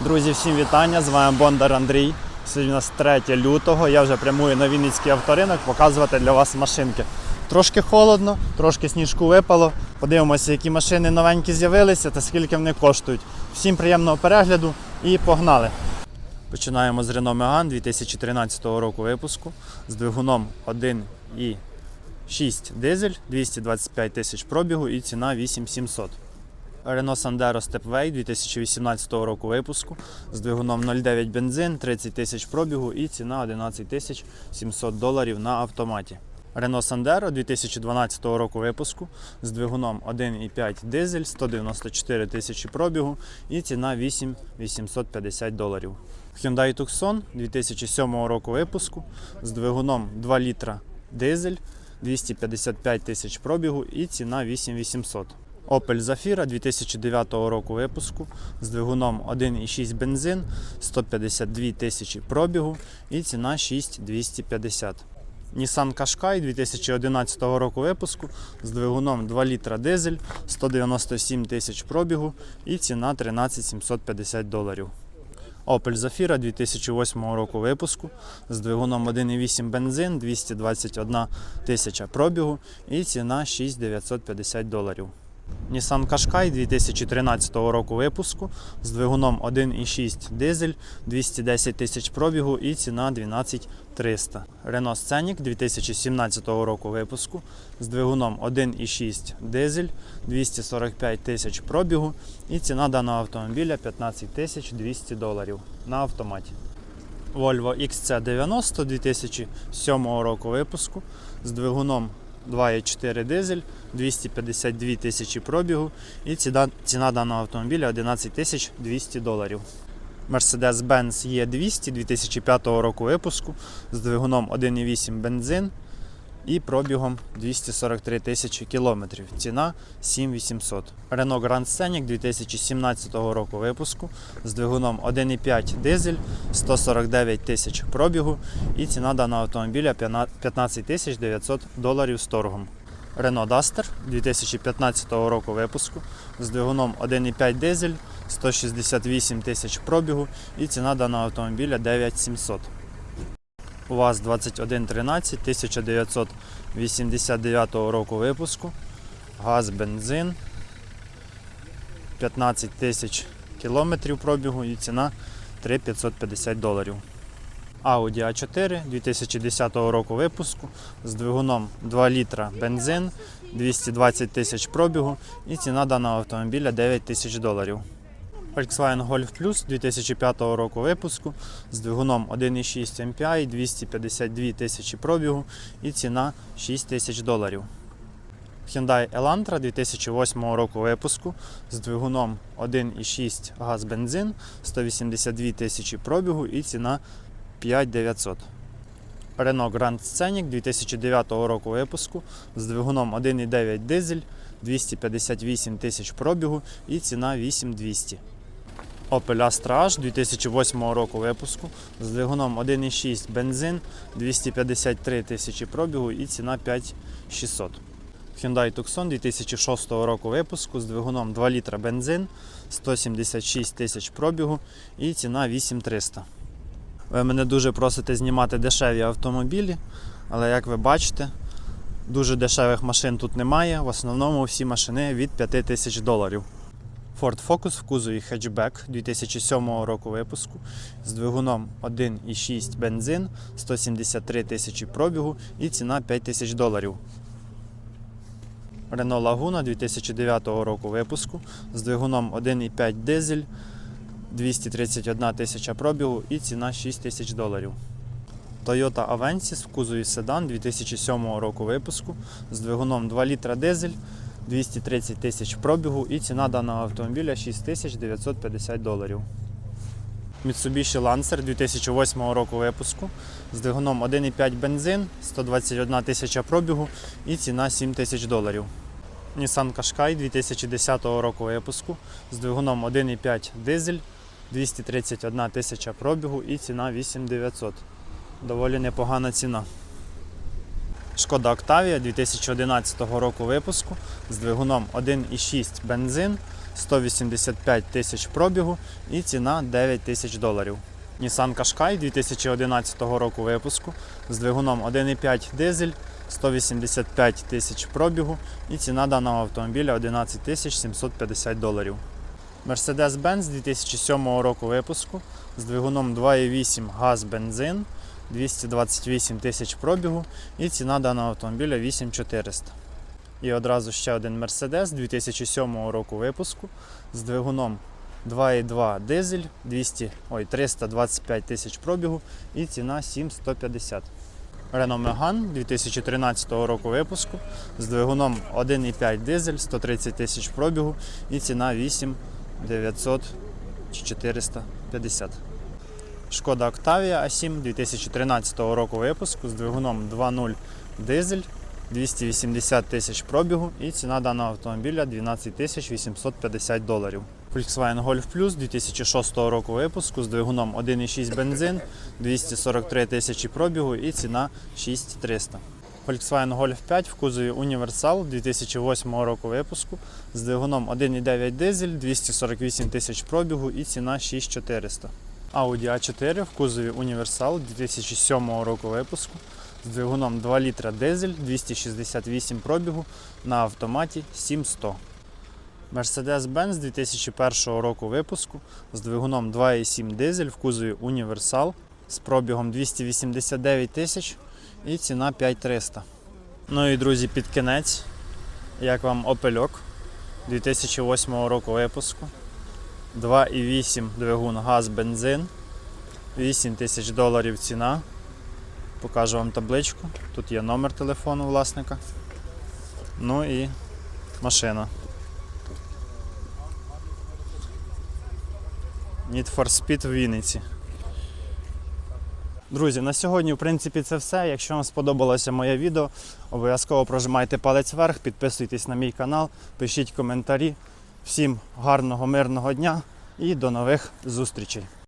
Друзі, всім вітання! З вами Бондар Андрій. Сьогодні у нас 3 лютого. Я вже прямую на Вінницький авторинок показувати для вас машинки. Трошки холодно, трошки сніжку випало. Подивимося, які машини новенькі з'явилися та скільки вони коштують. Всім приємного перегляду і погнали! Починаємо з Renault Megane 2013 року випуску з двигуном 1,6 дизель, 225 тисяч пробігу і ціна 8700. Renault Sandero Stepway 2018 року випуску з двигуном 0,9 бензин, 30 тисяч пробігу і ціна 11 тисяч 700 доларів на автоматі. Renault Sandero 2012 року випуску з двигуном 1,5 дизель, 194 тисячі пробігу і ціна 8 850 доларів. Hyundai Tucson 2007 року випуску з двигуном 2 літра дизель, 255 тисяч пробігу і ціна 8800. Opel Zafira 2009 року випуску з двигуном 1,6 бензин, 152 тисячі пробігу і ціна 6250. Nissan Qashqai 2011 року випуску з двигуном 2 літра дизель, 197 тисяч пробігу і ціна 13 750 доларів. Opel Zafira 2008 року випуску з двигуном 1,8 бензин, 221 тисяча пробігу і ціна 6950 доларів. Nissan Qashqai 2013 року випуску з двигуном 1,6 дизель, 210 тисяч пробігу і ціна 12 300. Renault Scenic 2017 року випуску з двигуном 1,6 дизель, 245 тисяч пробігу і ціна даного автомобіля 15 тисяч 200 доларів на автоматі. Volvo XC90 2007 року випуску з двигуном 2,4 дизель, 252 тисячі пробігу і ціна, даного автомобіля 11 тисяч 200 доларів. Mercedes-Benz E200 2005 року випуску з двигуном 1,8 бензин і пробігом 243 тисячі кілометрів. Ціна 7800. Renault Grand Scenic 2017 року випуску з двигуном 1,5 дизель, 149 тисяч пробігу і ціна даного автомобіля 15 тисяч 900 доларів з торгом. Renault Duster 2015 року випуску з двигуном 1,5 дизель, 168 тисяч пробігу і ціна даного автомобіля 9700. УАЗ 2113 1989 року випуску. Газ, бензин. 15 тисяч кілометрів пробігу і ціна 3550 доларів. Audi A4 2010 року випуску з двигуном 2 літра бензин, 220 тисяч пробігу і ціна даного автомобіля 9 тисяч доларів. Volkswagen Golf Plus 2005 року випуску з двигуном 1,6 MPI, 252 тисячі пробігу і ціна 6 тисяч доларів. Hyundai Elantra 2008 року випуску з двигуном 1,6 газ бензин, 182 тисячі пробігу і ціна 5900. Renault Grand Scenic 2009 року випуску з двигуном 1,9 дизель, 258 тисяч пробігу і ціна 8200. Opel Astra H 2008 року випуску з двигуном 1,6 бензин, 253 тисячі пробігу і ціна 5600. Hyundai Tucson 2006 року випуску з двигуном 2 літра бензин, 176 тисяч пробігу і ціна 8300. Ви мене дуже просите знімати дешеві автомобілі, але як ви бачите, дуже дешевих машин тут немає. В основному всі машини від 5 тисяч доларів. Ford Focus в кузові хетчбек 2007 року випуску з двигуном 1,6 бензин, 173 тисячі пробігу і ціна 5 тисяч доларів. Renault Laguna 2009 року випуску з двигуном 1,5 дизель, 231 тисяча пробігу і ціна 6 тисяч доларів. Toyota Avensis в кузові седан 2007 року випуску з двигуном 2 літра дизель, 230 тисяч пробігу і ціна даного автомобіля 6950 доларів. Mitsubishi Lancer 2008 року випуску з двигуном 1,5 бензин, 121 тисяча пробігу і ціна 7 тисяч доларів. Nissan Qashqai 2010 року випуску з двигуном 1,5 дизель, 231 тисяча пробігу і ціна 8900. Доволі непогана ціна. Шкода Octavia 2011 року випуску з двигуном 1,6 бензин, 185 тисяч пробігу і ціна 9 тисяч доларів. Nissan Qashqai 2011 року випуску з двигуном 1,5 дизель, 185 тисяч пробігу і ціна даного автомобіля 11 тисяч 750 доларів. Mercedes-Benz 2007 року випуску з двигуном 2,8 газ бензин, 228 тисяч пробігу і ціна даного автомобіля 8400. І одразу ще один Mercedes 2007 року випуску з двигуном 2,2 дизель, 200, ой, 325 тисяч пробігу і ціна 7150. Renault Megane 2013 року випуску з двигуном 1,5 дизель, 130 тисяч пробігу і ціна 8 900 чи 450. Шкода Octavia A7 2013 року випуску з двигуном 2.0 дизель, 280 тисяч пробігу і ціна даного автомобіля 12 тисяч 850 доларів. Volkswagen Golf Plus 2006 року випуску з двигуном 1.6 бензин, 243 тисячі пробігу і ціна 6300. Volkswagen Golf 5 в кузові Універсал 2008 року випуску з двигуном 1.9 дизель, 248 тисяч пробігу і ціна 6400. Audi A4 в кузові Універсал 2007 року випуску з двигуном 2 літра дизель, 268 пробігу на автоматі 7100. Mercedes-Benz 2001 року випуску з двигуном 2,7 дизель в кузові Універсал з пробігом 289 тисяч і ціна 5300. Ну і друзі, під кінець, як вам Опельок 2008 року випуску. 2,8 двигун газ бензин. 8 тисяч доларів ціна. Покажу вам табличку. Тут є номер телефону власника. Ну і машина. Need for Speed в Вінниці. Друзі, на сьогодні, в принципі, це все. Якщо вам сподобалося моє відео, обов'язково прожимайте палець вверх, підписуйтесь на мій канал, пишіть коментарі. Всім гарного, мирного дня і до нових зустрічей!